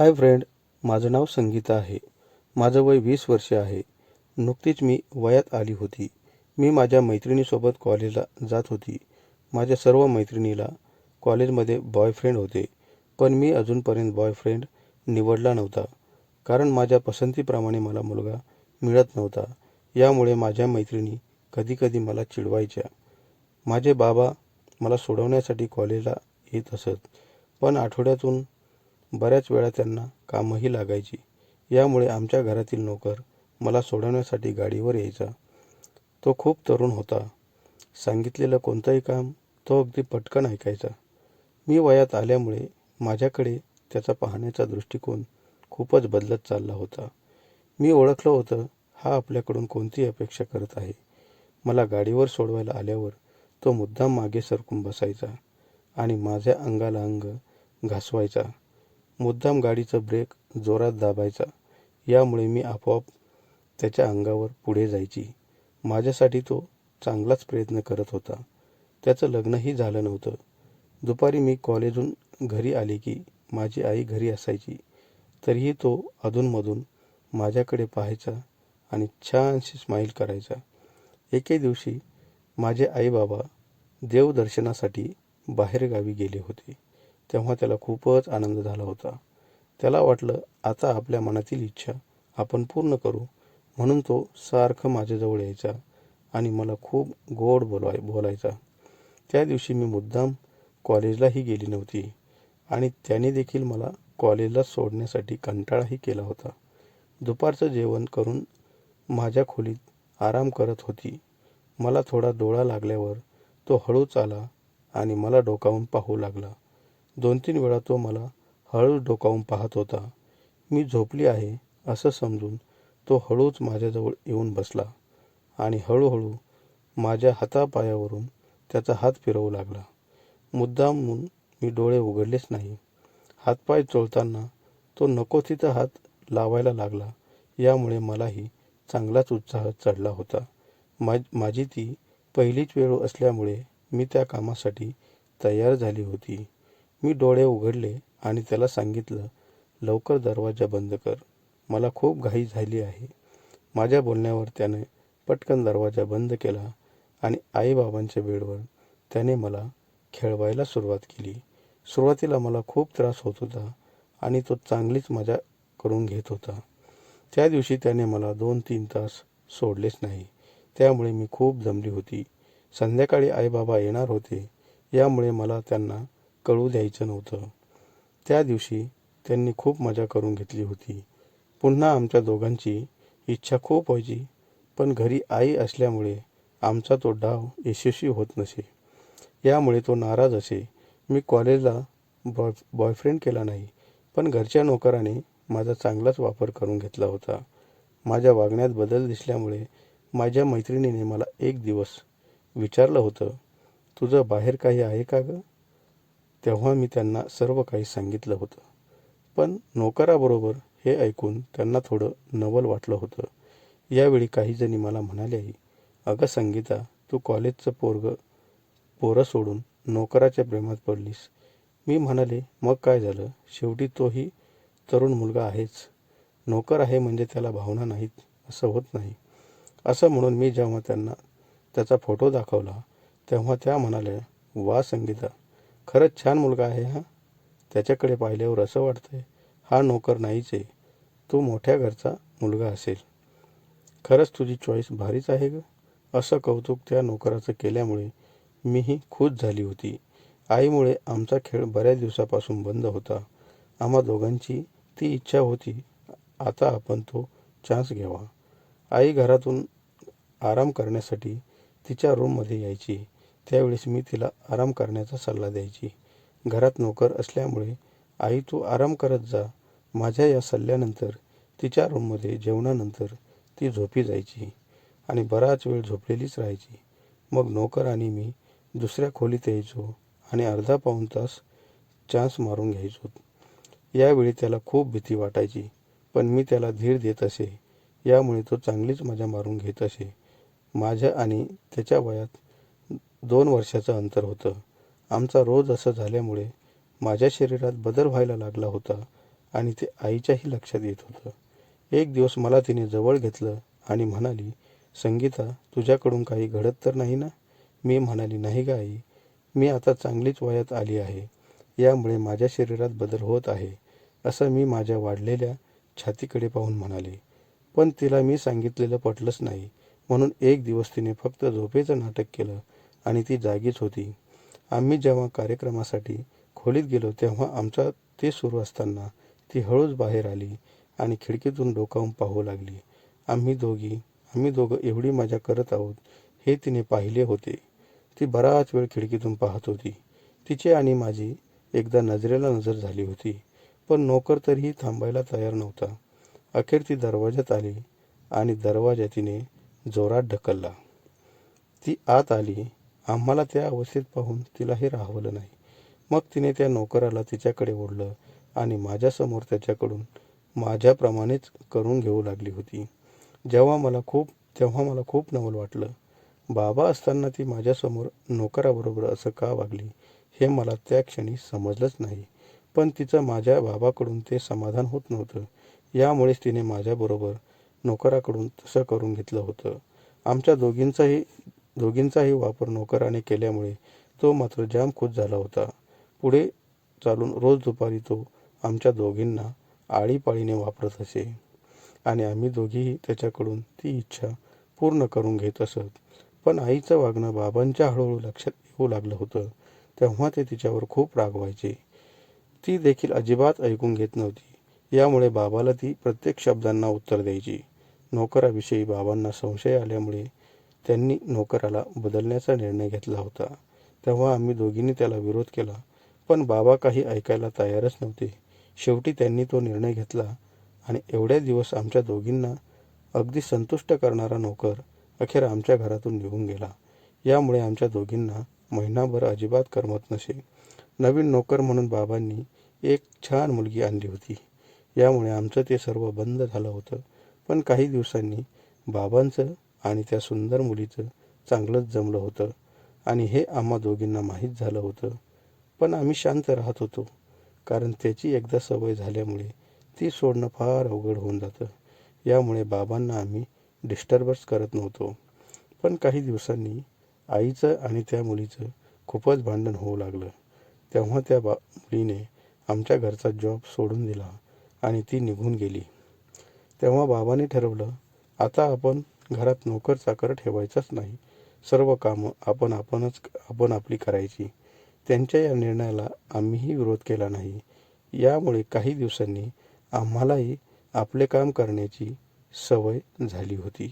Hi friend माझं नाव संगीता आहे. माझं वय वीस वर्षे आहे. नुकतीच मी वयात आली होती. मी माझ्या मैत्रिणीसोबत कॉलेजला जात होती. माझ्या सर्व मैत्रिणीला कॉलेजमध्ये बॉयफ्रेंड होते. पण मी अजूनपर्यंत बॉयफ्रेंड निवडला नव्हता. कारण माझ्या पसंतीप्रमाणे मला मुलगा मिळत नव्हता. यामुळे माझ्या मैत्रिणी कधीकधी मला चिडवायच्या. माझे बाबा मला सोडवण्यासाठी कॉलेजला येत असत. पण आठवड्यातून बऱ्याच वेळा त्यांना कामही लागायची. यामुळे आमच्या घरातील नोकर मला सोडवण्यासाठी गाडीवर यायचा. तो खूप तरुण होता. सांगितलेलं कोणतंही काम तो अगदी पटकन ऐकायचा. मी वयात आल्यामुळे माझ्याकडे त्याचा पाहण्याचा दृष्टिकोन खूपच बदलत चालला होता. मी ओळखलं होतं हा आपल्याकडून कोणती अपेक्षा करत आहे. मला गाडीवर सोडवायला आल्यावर तो मुद्दाम मागे सरकून बसायचा आणि माझ्या अंगाला अंग घासवायचा. मुद्दाम गाडीचं ब्रेक जोरात दाबायचा. यामुळे मी आपोआप त्याच्या अंगावर पुढे जायची. माझ्यासाठी तो चांगलाच प्रयत्न करत होता. त्याचं लग्नही झालं नव्हतं. दुपारी मी कॉलेजहून घरी आले की माझी आई घरी असायची. तरीही तो अधूनमधून माझ्याकडे पाहायचा आणि छानशी स्माईल करायचा. एके दिवशी माझे आईबाबा देवदर्शनासाठी बाहेरगावी गेले होते. तेव्हा त्याला खूपच आनंद झाला होता. त्याला वाटलं आता आपल्या मनातील इच्छा आपण पूर्ण करू म्हणून तो सारखं माझ्याजवळ यायचा आणि मला खूप गोड बोलवाय बोलायचा. त्या दिवशी मी मुद्दाम कॉलेजलाही गेली नव्हती आणि त्याने देखील मला कॉलेजला सोडण्यासाठी कंटाळाही केला होता. दुपारचं जेवण करून माझ्या खोलीत आराम करत होती. मला थोडा डोळा लागल्यावर तो हळूच आला आणि मला डोकावून पाहू लागला. दोन तीन वेळा तो मला हळूच डोकावून पाहत होता. मी झोपली आहे असं समजून तो हळूच माझ्याजवळ येऊन बसला आणि हळूहळू माझ्या हातापायावरून त्याचा हात फिरवू लागला. मुद्दाम म्हणून मी डोळे उघडलेच नाही. हातपाय चोळताना तो नको तिथं हात लावायला लागला. यामुळे मलाही चांगलाच उत्साह चढला होता. मा माझी ती पहिलीच वेळ असल्यामुळे मी त्या कामासाठी तयार झाली होती. मी डोळे उघडले आणि त्याला सांगितलं लवकर दरवाजा बंद कर. मला खूप घाई झाली आहे. माझ्या बोलण्यावर त्याने पटकन दरवाजा बंद केला आणि आईबाबांच्या बेडवर त्याने मला खेळवायला सुरुवात केली. सुरुवातीला मला खूप त्रास होत होता आणि तो चांगलीच मजा करून घेत होता. त्या दिवशी त्याने मला दोन तीन तास सोडलेच नाही. त्यामुळे मी खूप जमली होती. संध्याकाळी आईबाबा येणार होते. यामुळे मला त्यांना कळू द्यायचं नव्हतं. त्या दिवशी त्यांनी खूप मजा करून घेतली होती. पुन्हा आमच्या दोघांची इच्छा खूप व्हायची पण घरी आई असल्यामुळे आमचा तो डाव यशस्वी होत नसे. यामुळे तो नाराज असे. मी कॉलेजला बॉय बॉयफ्रेंड केला नाही पण घरच्या नोकराने माझा चांगलाच वापर करून घेतला होता. माझ्या वागण्यात बदल दिसल्यामुळे माझ्या मैत्रिणीने मला एक दिवस विचारलं होतं तुझं बाहेर काही आहे का गं? तेव्हा मी त्यांना सर्व काही सांगितलं होतं. पण नोकराबरोबर हे ऐकून त्यांना थोडं नवल वाटलं होतं. यावेळी काही जणी मला म्हणाल्याही अगं संगीता तू कॉलेजचं पोरग पोरं सोडून नोकराच्या प्रेमात पडलीस. मी म्हणाले मग काय झालं? शेवटी तोही तरुण मुलगा आहेच. नोकर आहे म्हणजे त्याला भावना नाहीत असं होत नाही. असं म्हणून मी जेव्हा त्यांना त्याचा फोटो दाखवला तेव्हा त्या म्हणाल्या वा संगीता खरंच छान मुलगा आहे हा. त्याच्याकडे पाहिल्यावर असं वाटतंय हा नोकर नाहीच आहे. तो मोठ्या घरचा मुलगा असेल. खरंच तुझी चॉईस भारीच आहे ग. असं कौतुक त्या नोकराचं केल्यामुळे मीही खुश झाली होती. आईमुळे आमचा खेळ बऱ्याच दिवसापासून बंद होता. आम्हा दोघांची ती इच्छा होती आता आपण तो चान्स घ्यावा. आई घरातून आराम करण्यासाठी तिच्या रूममध्ये यायची. त्यावेळेस मी तिला आराम करण्याचा सल्ला द्यायची. घरात नोकर असल्यामुळे आई तू आराम करत जा. माझ्या या सल्ल्यानंतर तिच्या रूममध्ये जेवणानंतर ती झोपी जायची आणि बराच वेळ झोपलेलीच राहायची. मग नोकर आणि मी दुसऱ्या खोलीत यायचो आणि अर्धा पाऊण तास चान्स मारून घ्यायचो. यावेळी त्याला खूप भीती वाटायची पण मी त्याला धीर देत असे. यामुळे तो चांगलीच मजा मारून घेत असे. माझ्या आणि त्याच्या वयात दोन वर्षाचं अंतर होतं. आमचा रोज असं झाल्यामुळे माझ्या शरीरात बदल व्हायला लागला होता आणि ते आईच्याही लक्षात येत होतं. एक दिवस मला तिने जवळ घेतलं आणि म्हणाली संगीता तुझ्याकडून काही घडत तर नाही ना? मी म्हणाली नाही का आई. मी आता चांगलीच वयात आली आहे. यामुळे माझ्या शरीरात बदल होत आहे. असं मी माझ्या वाढलेल्या छातीकडे पाहून म्हणाले. पण तिला मी सांगितलेलं पटलंच नाही. म्हणून एक दिवस तिने फक्त झोपेचं नाटक केलं. आणि ती जागीच होती. आम्ही जेव्हा कार्यक्रमासाठी खोलीत गेलो तेव्हा आमचा ते सुरू असताना ती हळूच बाहेर आली आणि खिडकीतून डोकावून पाहू लागली. आम्ही दोघी आम्ही दोघं एवढी मजा करत आहोत हे तिने पाहिले होते. ती बराच वेळ खिडकीतून पाहत होती. तिची आणि माझी एकदा नजरेला नजर झाली होती पण नोकर तरीही थांबायला तयार नव्हता. अखेर ती दरवाज्यात आली आणि दरवाजा तिने जोरात ढकलला. ती आत आली आम्हाला त्या अवस्थेत पाहून तिलाही राहवलं नाही. मग तिने त्या नोकराला तिच्याकडे ओढलं आणि माझ्यासमोर त्याच्याकडून माझ्याप्रमाणेच करून घेऊ लागली होती. जेव्हा मला खूप तेव्हा मला खूप नवल वाटलं. बाबा असताना ती माझ्यासमोर नोकराबरोबर असं का वागली हे मला त्या क्षणी समजलंच नाही. पण तिचं माझ्या बाबाकडून ते समाधान होत नव्हतं. यामुळेच तिने माझ्याबरोबर नोकराकडून तसं करून घेतलं होतं. आमच्या दोघींचाही दोघींचाही वापर नोकराने केल्यामुळे तो मात्र जाम खुश झाला होता. पुढे चालून रोज दुपारी तो आमच्या दोघींना आळीपाळीने वापरत असे. आणि आम्ही दोघीही त्याच्याकडून ती इच्छा पूर्ण करून घेत असत. पण आईचं वागणं बाबांच्या हळूहळू लक्षात येऊ लागलं होतं. तेव्हा ते तिच्यावर खूप रागवायचे ती देखील अजिबात ऐकून घेत नव्हती. यामुळे बाबाला ती प्रत्येक शब्दांना उत्तर द्यायची. नोकराविषयी बाबांना संशय आल्यामुळे त्यांनी नोकराला बदलण्याचा निर्णय घेतला होता. तेव्हा आम्ही दोघींनी त्याला विरोध केला पण बाबा काही ऐकायला तयारच नव्हते. शेवटी त्यांनी तो निर्णय घेतला आणि एवढ्या दिवस आमच्या दोघींना अगदी संतुष्ट करणारा नोकर अखेर आमच्या घरातून निघून गेला. यामुळे आमच्या दोघींना महिनाभर अजिबात करमत नसे. नवीन नोकर म्हणून बाबांनी एक छान मुलगी आणली होती. यामुळे आमचं ते सर्व बंद झालं होतं. पण काही दिवसांनी बाबांचं आणि त्या सुंदर मुलीचं चांगलंच जमलं होतं. आणि हे आम्हा दोघींना माहीत झालं होतं. पण आम्ही शांत राहत होतो कारण त्याची एकदा सवय झाल्यामुळे ती सोडणं फार अवघड होऊन जातं. यामुळे बाबांना आम्ही डिस्टर्बच करत नव्हतो. पण काही दिवसांनी आईचं आणि त्या मुलीचं खूपच भांडण होऊ लागलं. तेव्हा त्या बा मुलीने आमच्या घरचा जॉब सोडून दिला आणि ती निघून गेली. तेव्हा बाबाने ठरवलं आता आपण घरात नोकर चाकर ठेवायचाच नाही. सर्व कामं आपण आपणच आपण आपली करायची. त्यांच्या या निर्णयाला आम्हीही विरोध केला नाही. यामुळे काही दिवसांनी आम्हालाही आपले काम करण्याची सवय झाली होती.